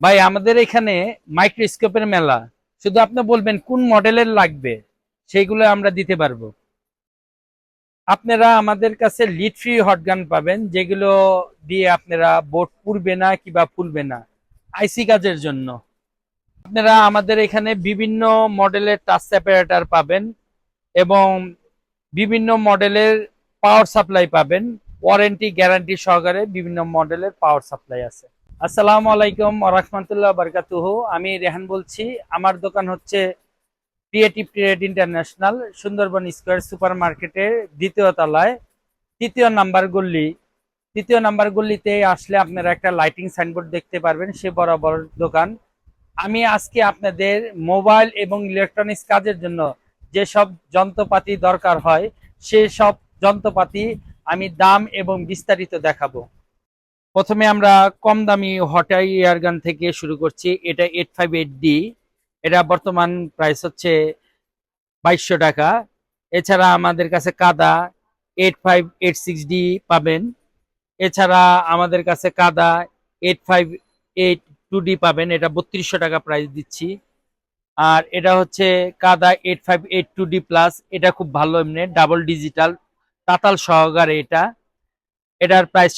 ভাই, আমাদের এখানে মাইক্রোস্কোপের মেলা। শুধু আপনি বলবেন কোন মডেলের লাগবে, সেইগুলো আমরা দিতে পারব। আপনারা আমাদের কাছে লিড ফ্রি হটগান পাবেন, যেগুলো দিয়ে আপনারা বোট পুড়বে না কিংবা ফুলবে না আইসি কাজের জন্য। আপনারা আমাদের এখানে বিভিন্ন মডেলের টাচ সেপারেটর পাবেন এবং বিভিন্ন মডেলের পাওয়ার সাপ্লাই পাবেন। ওয়ারেন্টি গ্যারান্টি সহকারে বিভিন্ন মডেলের পাওয়ার সাপ্লাই আছে। আসসালামু আলাইকুম রহমতুল্লাহ বারকাতুহ। আমি রেহান বলছি। আমার দোকান হচ্ছে creative trade international Sundarban square super মার্কেটের দ্বিতীয় তলায়। তৃতীয় নাম্বার গল্লি তৃতীয় নাম্বার গল্লিতে আসলে আপনারা একটা লাইটিং সাইনবোর্ড দেখতে পারবেন, সে বরাবর দোকান। আমি আজকে আপনাদের মোবাইল এবং ইলেকট্রনিক্স কাজের জন্য যেসব যন্ত্রপাতি দরকার হয় সে সব যন্ত্রপাতি আমি দাম এবং বিস্তারিত দেখাবো। প্রথমে আমরা কম দামি হটাই এয়ারগান থেকে শুরু করছি। এটা এইট ফাইভ এইট ডি। এটা বর্তমান প্রাইস হচ্ছে বাইশশো টাকা। এছাড়া আমাদের কাছে Kada eight five eight six D পাবেন। এছাড়া আমাদের কাছে Kada eight five eight two D পাবেন। এটা বত্রিশশো টাকা প্রাইস দিচ্ছি। আর এটা হচ্ছে Kada eight five eight two D plus এটা খুব ভালো এমনি ডাবল ডিজিটাল তাতাল সহকারে এটা। এটার প্রাইস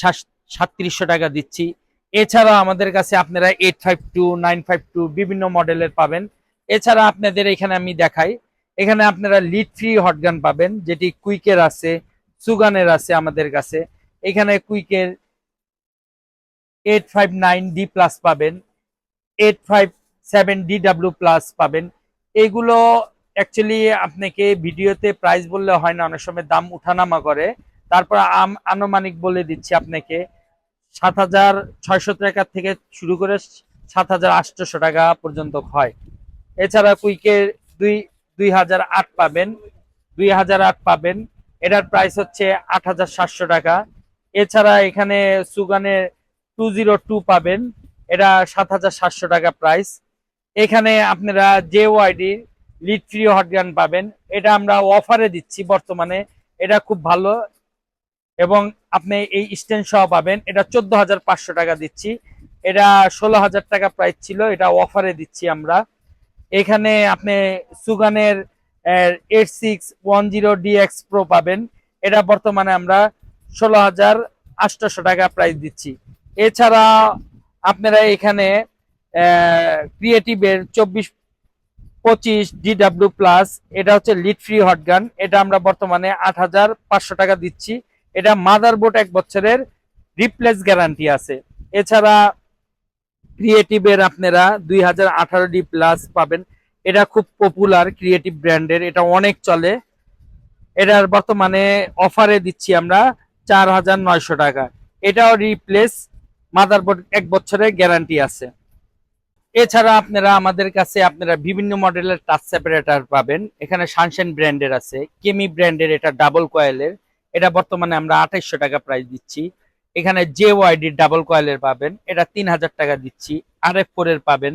সাতত্রিশশো টাকা দিচ্ছি। এছাড়া আমাদের কাছে আপনারা eight five two nine five two বিভিন্ন মডেলের পাবেন। এছাড়া আপনাদের এখানে আমি দেখাই। এখানে আপনারা লিড ফ্রি হটগান পাবেন, যেটি কুইকের আছে, সুগানের আছে আমাদের কাছে। এখানে কুইকের eight five nine D plus পাবেন, eight five seven D W plus পাবেন। এগুলো অ্যাকচুয়ালি আপনাকে ভিডিওতে প্রাইস বললে হয় না, অনেক সময় দাম উঠানামা করে। তারপর আনুমানিক বলে দিচ্ছি আপনাকে। সাত হাজার ছয়শো টাকা থেকে শুরু করে সাত হাজার আটশোশো টাকা পর্যন্ত হয়। এছাড়া কুইকের দুই দুই হাজার আট পাবেন, দুই হাজার আট পাবেন। এটার প্রাইস হচ্ছে আট হাজার সাতশো টাকা। এছাড়া এখানে সুগানের টু জিরো টু পাবেন, এটা সাত হাজার সাতশো টাকা প্রাইস এখানে আপনারা J YD lead free hot gun পাবেন। এটা আমরা অফারে দিচ্ছি বর্তমানে, এটা খুব ভালো। এবং আপনি এই স্ট্যান্ড সহ পাবেন। এটা চোদ্দ হাজার পাঁচশো টাকা দিচ্ছি। এটা ষোলো হাজার টাকা প্রাইস ছিল। এটা অফারে দিচ্ছি আমরা। এখানে আপনি সুগানের eight six one zero DX pro পাবেন। এটা বর্তমানে আমরা ষোলো হাজার আটশোশো টাকা প্রাইস দিচ্ছি। এছাড়া আপনারা এখানে ক্রিয়েটিভের চব্বিশ পঁচিশ ডিডাব্লিউ প্লাস এটা হচ্ছে লিড ফ্রি হটগান এটা আমরা বর্তমানে আট হাজার পাঁচশো টাকা দিচ্ছি। এটা মাদারবোর্ড এক বছরের রিপ্লেস গ্যারান্টি আছে। এছাড়া ক্রিয়েটিভের আপনারা দুই হাজার আঠারো ডি প্লাস পাবেন। এটা খুব পপুলার ক্রিয়েটিভ ব্র্যান্ডের এটা অনেক চলে। এটার বর্তমানে অফারে দিচ্ছি আমরা চার হাজার নয়শো টাকা। এটাও রিপ্লেস মাদারবোর্ড এক বছরের গ্যারান্টি আছে। এছাড়া আপনারা আমাদের কাছে আপনারা বিভিন্ন মডেলের টাচ সেপারেটার পাবেন। এখানে সানশাইন ব্র্যান্ডের আছে কেমি ব্র্যান্ডের এটা ডাবল কয়েলের এটা বর্তমানে আমরা আঠাইশশো টাকা প্রাইস দিচ্ছি। এখানে জে ওয়াইডি ডাবল কয়েলের পাবেন, এটা তিন হাজার টাকা দিচ্ছি। আর এফ ফোর এর পাবেন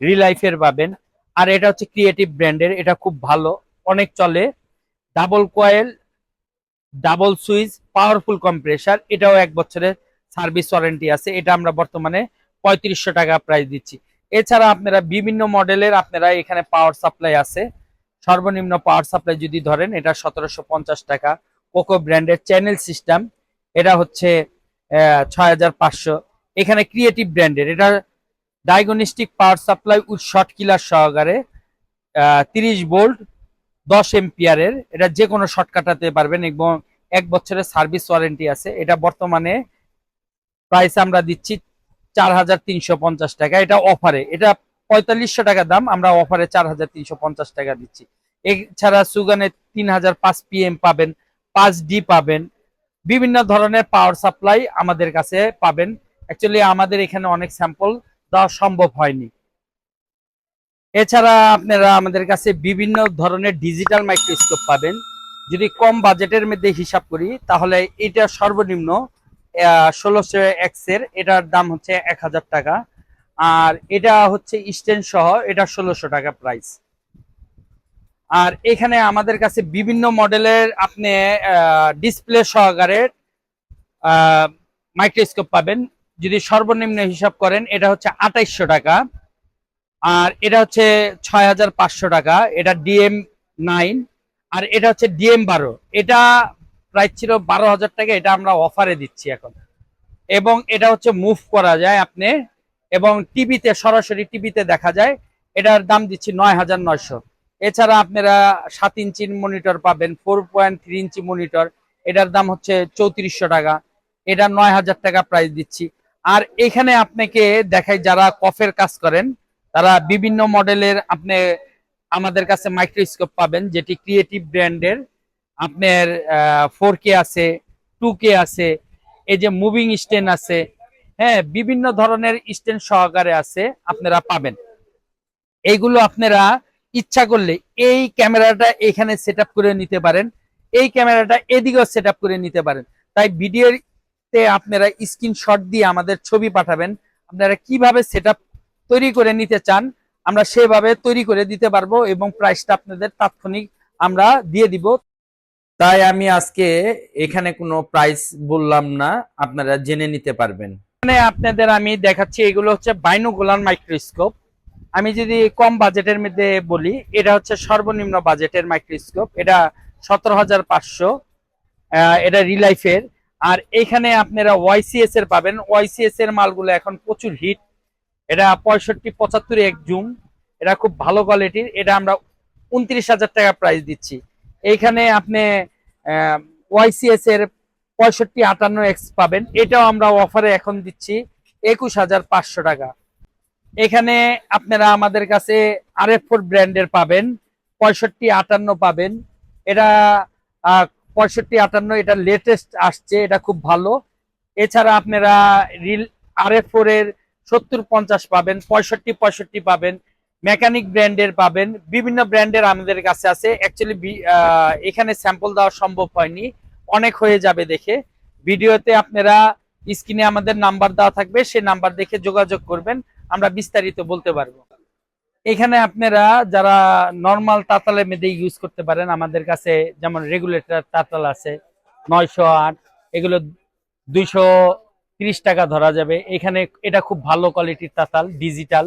রিলাইফের পাবেন। আর এটা হচ্ছে ক্রিয়েটিভ ব্র্যান্ডের এটা খুব ভালো, অনেক চলে। Double coil double switch powerful compressor এটাও এক বছরের সার্ভিস ওয়ারেন্টি আছে। এটা আমরা বর্তমানে পঁয়ত্রিশশো টাকা প্রাইস দিচ্ছি। এছাড়া আপনারা বিভিন্ন মডেলের আপনারা এখানে পাওয়ার সাপ্লাই আছে। সর্বনিম্ন পাওয়ার সাপ্লাই যদি ধরেন, এটা সতেরোশো পঞ্চাশ টাকা। কোকো ব্র্যান্ডের চ্যানেল সিস্টেম এটা হচ্ছে ছয় হাজার পাঁচশো। এখানে ক্রিয়েটিভ ব্র্যান্ডের এটা diagnostic power supply with short killer সহকারে তিরিশ ভোল্ট, দশ এম্পিয়ারের এটা যে কোনো শর্ট কাটাতে পারবেন, এবং এক বছরের সার্ভিস ওয়ারেন্টি আছে। এটা বর্তমানে প্রাইস আমরা দিচ্ছি চার হাজার তিনশো পঞ্চাশ টাকা। এটা অফারে এটা পঁয়তাল্লিশশো টাকা দাম, আমরা অফারে চার হাজার তিনশো পঞ্চাশ টাকা দিচ্ছি। এছাড়া সুগানে তিন হাজার পাঁচ পিএম পাবেন। পাঁচ ডি পাবেন। বিভিন্ন ধরনের পাওয়ার সাপ্লাই আমাদের কাছে পাবেন। অ্যাকচুয়ালি আমাদের এখানে অনেক স্যাম্পল দেওয়া সম্ভব হয়নি। এছাড়া আপনারা আমাদের কাছে বিভিন্ন ধরনের ডিজিটাল মাইক্রোস্কোপ পাবেন। যদি কম বাজেটের মধ্যে হিসাব করি, তাহলে এটা সর্বনিম্ন ষোলোশো এক্সের এটার দাম হচ্ছে এক হাজার টাকা। আর এটা হচ্ছে স্ট্যান্ড সহ, এটা ষোলোশো টাকা প্রাইস আর এখানে আমাদের কাছে বিভিন্ন মডেলের আপনি ডিসপ্লে সহকারে মাইক্রোস্কোপ পাবেন। যদি সর্বনিম্ন হিসাব করেন, এটা হচ্ছে আঠাইশশো টাকা। আর এটা হচ্ছে ছয় হাজার পাঁচশো টাকা। এটা ডিএম নাইন। আর এটা হচ্ছে ডিএম বারো। এটা প্রাইস ছিল বারো হাজার টাকা। এটা আমরা অফারে দিচ্ছি এখন। এবং এটা হচ্ছে মুভ করা যায় আপনি। এবং টিভিতে সরাসরি টিভিতে দেখা যায়। এটার দাম দিচ্ছি নয় হাজার নয়শো। এছাড়া আপনারা সাত ইঞ্চির মনিটর পাবেন four point three inch monitor এটার দাম হচ্ছে চৌত্রিশশো টাকা। এটা নয় হাজার টাকা প্রাইস দিচ্ছি। আর এখানে আপনাকে দেখাই যারা কফের কাজ করেন, তারা বিভিন্ন মডেলের আপনি আমাদের কাছে মাইক্রোস্কোপ পাবেন, যেটি ক্রিয়েটিভ ব্র্যান্ডের আপনার ফোর কে আছে টু কে আছে, এই যে মুভিং স্ট্যান্ড আছে হ্যাঁ বিভিন্ন ধরনের স্ট্যান্ড সহকারে আছে, আপনারা পাবেন। এইগুলো আপনারা ইচ্ছা করলে এই ক্যামেরাটা এখানে সেট করে নিতে পারেন, এই ক্যামেরাটা এদিকেও সেট করে নিতে পারেন। তাই ভিডিওতে আপনারা স্ক্রিনশট দিয়ে আমাদের ছবি পাঠাবেন, আপনারা কীভাবে সেট তৈরি করে নিতে চান, আমরা সেভাবে তৈরি করে দিতে পারব এবং প্রাইসটা আপনাদের তাৎক্ষণিক আমরা দিয়ে দিব। তাই আমি আজকে এখানে কোনো প্রাইস বললাম না, আপনারা জেনে নিতে পারবেন। এখানে আপনাদের আমি দেখাচ্ছি, এগুলো হচ্ছে বাইনোকুলার মাইক্রোস্কোপ আমি যদি কম বাজেটের মধ্যে বলি, এটা হচ্ছে সর্বনিম্ন বাজেটের মাইক্রোস্কোপ এটা সতেরো হাজার পাঁচশো এটা রিলাইফের আর এখানে আপনারা ওয়াইসিএস এর পাবেন। ওয়াইসিএস এর মালগুলো এখন প্রচুর হিট এটা পঁয়ষট্টি, পঁচাত্তর এক জুম এটা খুব ভালো কোয়ালিটির এটা আমরা উনত্রিশ হাজার টাকা প্রাইস দিচ্ছি। এইখানে আপনি ওয়াইসিএস এর পঁয়ষট্টি, আটান্ন এক্স পাবেন। এটাও আমরা অফারে এখন দিচ্ছি একুশ হাজার পাঁচশো টাকা। এখানে আপনারা আমাদের কাছে আর এফ ফোর ব্র্যান্ডের পাবেন, পঁয়ষট্টি আটান্ন পাবেন। এটা পঁয়ষট্টি আটান্ন, এটা লেটেস্ট আসছে, এটা খুব ভালো। এছাড়া আপনারা রিল আর এফ ফোর এর সত্তর পঞ্চাশ পাবেন, পঁয়ষট্টি পঁয়ষট্টি পাবেন, মেকানিক ব্র্যান্ডের পাবেন। বিভিন্ন ব্র্যান্ডের আমাদের কাছে আছে। অ্যাকচুয়ালি এখানে স্যাম্পল দেওয়া সম্ভব হয়নি। অনেক হয়ে যাবে দেখে। ভিডিওতে আপনারা স্ক্রিনে আমাদের নাম্বার দেওয়া থাকবে সেই নাম্বার দেখে যোগাযোগ করবেন। আমরা বিস্তারিত বলতে পারব। এখানে আপনারা যারা নর্মাল তাতালের মধ্যে ইউজ করতে পারেন, আমাদের কাছে যেমন রেগুলেটর তাতাল আছে, নয়শো আট, এগুলো দুইশো টাকা ধরা যাবে। এখানে এটা খুব ভালো কোয়ালিটির তাতাল ডিজিটাল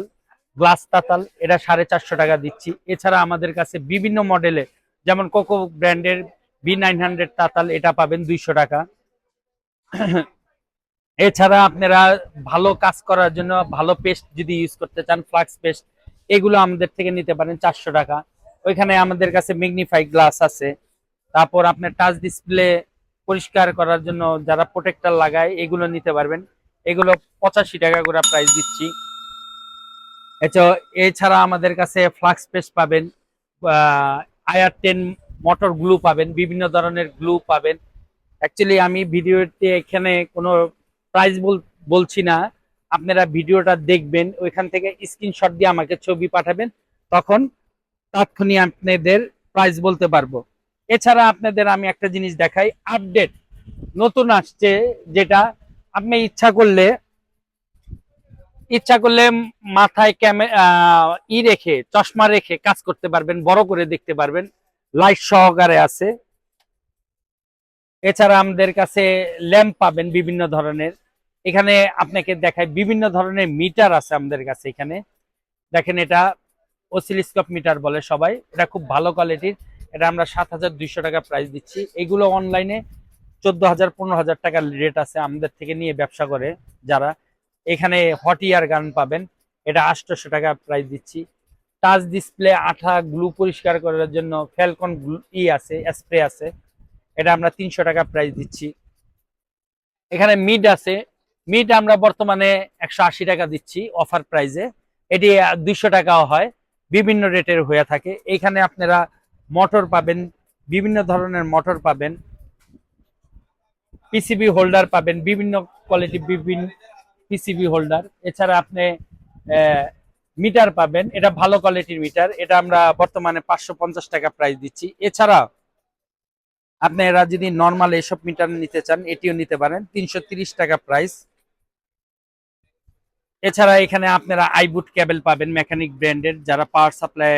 গ্লাস তাতাল, এটা সাড়ে চারশো টাকা দিচ্ছি। এছাড়া আমাদের কাছে বিভিন্ন মডেলের যেমন কোকো ব্র্যান্ডের বি নাইন হান্ড্রেড তাতাল, এটা পাবেন দুইশো টাকা। এছাড়া আপনারা ভালো কাজ করার জন্য ভালো পেস্ট যদি ইউজ করতে চান ফ্লাক্স পেস্ট এগুলো আমাদের থেকে নিতে পারেন চারশো টাকা। ওইখানে আমাদের কাছে ম্যাগনিফাই গ্লাস আছে। তারপর আপনার টাচ ডিসপ্লে পরিষ্কার করার জন্য যারা প্রোটেক্টর লাগায়, এগুলো নিতে পারবেন। এগুলো পঁচাশি টাকা করে প্রাইস দিচ্ছি। এছাড়া আমাদের কাছে ফ্লাক্স পেস্ট পাবেন আয়ার টেন মোটর গ্লু পাবেন, বিভিন্ন ধরনের গ্লু পাবেন। অ্যাকচুয়ালি আমি ভিডিওতে এখানে কোনো প্রাইস বলছি না, আপনারা ভিডিওটা দেখবেন, ওইখান থেকে স্ক্রিনশট দিয়ে আমাকে ছবি পাঠাবেন, তখন তাৎক্ষণিক আপনাদের প্রাইস বলতে পারব। এছাড়া আপনাদের আমি একটা জিনিস দেখাই আপডেট নতুন আসছে যেটা, আপনি ইচ্ছা করলে ইচ্ছা করলে মাথায় ক্যামেরা ই রেখে, চশমা রেখে কাজ করতে পারবেন, বড় করে দেখতে পারবেন। লাইট সহকারে আছে। এছাড়া আমাদের কাছে ল্যাম্প পাবেন বিভিন্ন ধরনের। এখানে আপনাকে দেখায় বিভিন্ন ধরনের মিটার আছে আমাদের কাছে এখানে। দেখেন এটা ওসিলিস্কোপ মিটার বলে সবাই। এটা খুব ভালো কোয়ালিটির। এটা আমরা সাত হাজার দুইশো টাকা প্রাইস দিচ্ছি। এগুলো অনলাইনে চোদ্দ হাজার পনেরো হাজার টাকার রেট আছে আমাদের থেকে নিয়ে ব্যবসা করে যারা। এখানে হট ইয়ার গান পাবেন। এটা আটশোশো টাকা প্রাইস দিচ্ছি। টাচ ডিসপ্লে আঠা গ্লু পরিষ্কার করার জন্য ফ্যালকন ই আছে স্প্রে আছে। এটা আমরা তিনশো টাকা প্রাইস দিচ্ছি। এখানে মিড আছে। মিড আমরা বর্তমানে একশো আশি টাকা দিচ্ছি অফার প্রাইজে এটি দুইশো টাকাও হয়, বিভিন্ন রেটের হয়ে থাকে। এখানে আপনারা মোটর পাবেন, বিভিন্ন ধরনের মোটর পাবেন পিসিবি হোল্ডার পাবেন, বিভিন্ন কোয়ালিটি বিভিন্ন পিসিবি হোল্ডার এছাড়া আপনি মিটার পাবেন, এটা ভালো কোয়ালিটির মিটার এটা আমরা বর্তমানে পাঁচশো পঞ্চাশ টাকা প্রাইস দিচ্ছি। এছাড়া আপনারা যদি নর্মাল এসব মিটার নিতে চান, এটিও নিতে পারেন, তিনশো টাকা প্রাইস এছাড়া এখানে আপনারা আইবুট কেবল পাবেন মেকানিক ব্র্যান্ডের যারা পাওয়ার সাপ্লাই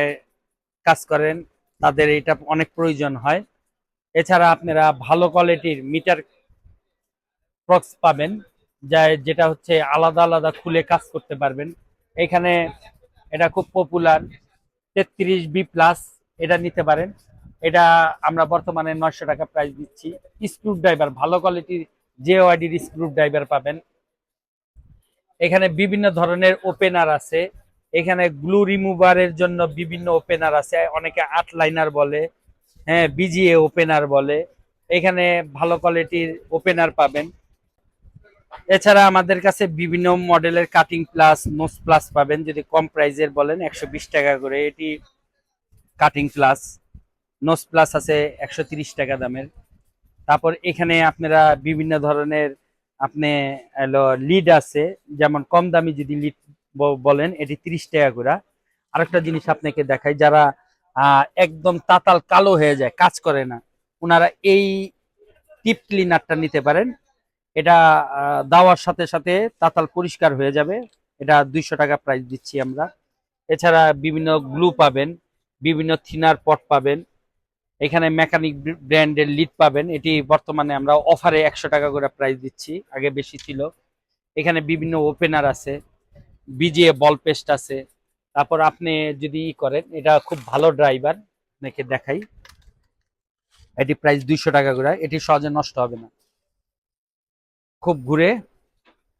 কাজ করেন, তাদের এটা অনেক প্রয়োজন হয়। এছাড়া আপনারা ভালো কোয়ালিটির মিটার প্রক্স পাবেন, যা যেটা হচ্ছে আলাদা আলাদা খুলে কাজ করতে পারবেন। এখানে এটা খুব পপুলার তেত্রিশ বি প্লাস এটা নিতে পারেন। এটা আমরা বর্তমানে নয়শো টাকা প্রাইস দিচ্ছি। স্ক্রু ড্রাইভার ভালো কোয়ালিটির জেওয়াইডির স্ক্রু ড্রাইভার পাবেন। এখানে বিভিন্ন ধরনের ওপেনার আছে। এখানে গ্লু রিমুভারের জন্য বিভিন্ন ওপেনার আছে। অনেকে আট লাইনার বলে হ্যাঁ বিজিএ ওপেনার বলে। এখানে ভালো কোয়ালিটির ওপেনার পাবেন। এছাড়া আমাদের কাছে বিভিন্ন মডেলের কাটিং প্লাস নোস প্লাস পাবেন। যদি কম প্রাইজের বলেন, একশো বিশ টাকা করে। এটি কাটিং প্লাস নোস প্লাস আছে একশো টাকা দামের। তারপর এখানে আপনারা বিভিন্ন ধরনের আপনি লিড আছে, যেমন কম দামি যদি লিড বলেন, এটি তিরিশ টাকা করে। আরেকটা জিনিস আপনাকে দেখাই, যারা একদম তাতাল কালো হয়ে যায়, কাজ করে না ওনারা এই টিপ ক্লিনারটা নিতে পারেন। এটা দেওয়ার সাথে সাথে তাতাল পরিষ্কার হয়ে যাবে। এটা দুইশো টাকা প্রাইস দিচ্ছি আমরা। এছাড়া বিভিন্ন গ্লু পাবেন, বিভিন্ন থিনার পট পাবেন এখানে মেকানিক ব্র্যান্ডের লিড পাবেন। এটি বর্তমানে আমরা অফারে একশো টাকা করে প্রাইস দিচ্ছি। আগে বেশি ছিল। এখানে বিভিন্ন ওপেনার আছে, বিজিএ বল পেস্ট আছে। তারপর আপনি যদি ই করেন, এটা খুব ভালো ড্রাইভার আপনাকে দেখাই। এটি প্রাইস দুইশো টাকা করে। এটি সহজে নষ্ট হবে না। খুব ঘুরে।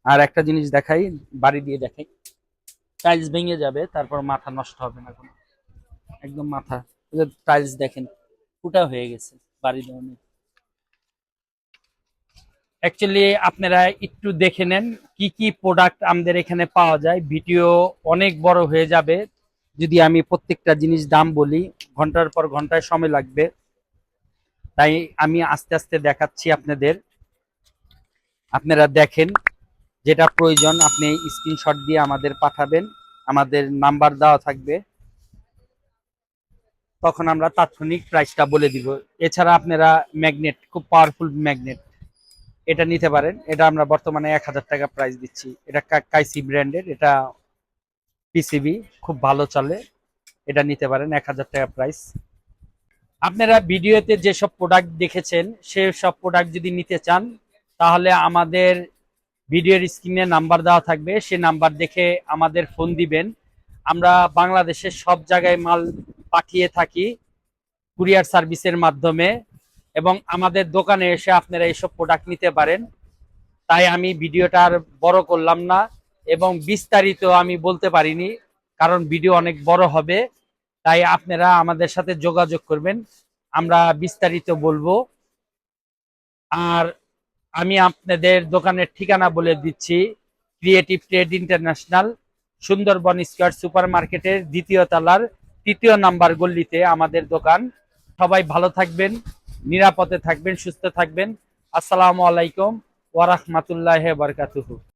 আর একটা জিনিস দেখাই, বাড়ি দিয়ে দেখাই। টাইলস ভেঙে যাবে, তারপর মাথা নষ্ট হবে না কোনো। একদম মাথা। টাইলস দেখেন। ফুটা হয়ে গেছে বাড়ি দেওয়ানো অ্যাকচুয়ালি আপনারা একটু দেখে নেন কি কি প্রোডাক্ট আমাদের এখানে পাওয়া যায়। ভিডিও অনেক বড় হয়ে যাবে। যদি আমি প্রত্যেকটা জিনিস দাম বলি, ঘণ্টার পর ঘন্টায় সময় লাগবে। তাই আমি আস্তে আস্তে দেখাচ্ছি আপনাদের। আপনারা দেখেন যেটা প্রয়োজন, আপনি স্ক্রিনশট দিয়ে আমাদের পাঠাবেন। আমাদের নাম্বার দেওয়া থাকবে। তখন আমরা তাৎক্ষণিক প্রাইসটা বলে দিব। এছাড়া আপনারা ম্যাগনেট খুব পাওয়ারফুল ম্যাগনেট এটা নিতে পারেন। এটা আমরা বর্তমানে এক হাজার টাকা প্রাইস দিচ্ছি। এটা কাইসি ব্র্যান্ডের এটা পিসিবি খুব ভালো চলে। এটা নিতে পারেন এক হাজার টাকা প্রাইস আপনারা ভিডিওতে যেসব প্রোডাক্ট দেখেছেন সে সব প্রোডাক্ট যদি নিতে চান, তাহলে আমাদের ভিডিওর স্ক্রিনে নাম্বার দেওয়া থাকবে। সে নাম্বার দেখে আমাদের ফোন দিবেন। আমরা বাংলাদেশের সব জায়গায় মাল পাঠিয়ে থাকি কুরিয়ার সার্ভিসের মাধ্যমে এবং আমাদের দোকানে এসে আপনারা এইসব প্রোডাক্ট নিতে পারেন। তাই আমি ভিডিওটা আর বড় করলাম না এবং বিস্তারিত আমি বলতে পারিনি, কারণ ভিডিও অনেক বড় হবে। তাই আপনারা আমাদের সাথে যোগাযোগ করবেন, আমরা বিস্তারিত বলব। আর আমি আপনাদের দোকানের ঠিকানা বলে দিচ্ছি creative trade international Sundarban square super মার্কেটের দ্বিতীয় তলার তৃতীয় নাম্বার গল্লিতে আমাদের দোকান। সবাই ভালো থাকবেন, নিরাপদে থাকবেন, সুস্থ থাকবেন। আসসালামু আলাইকুম ওয়ারাহমাতুল্লাহ বারকাতুহু।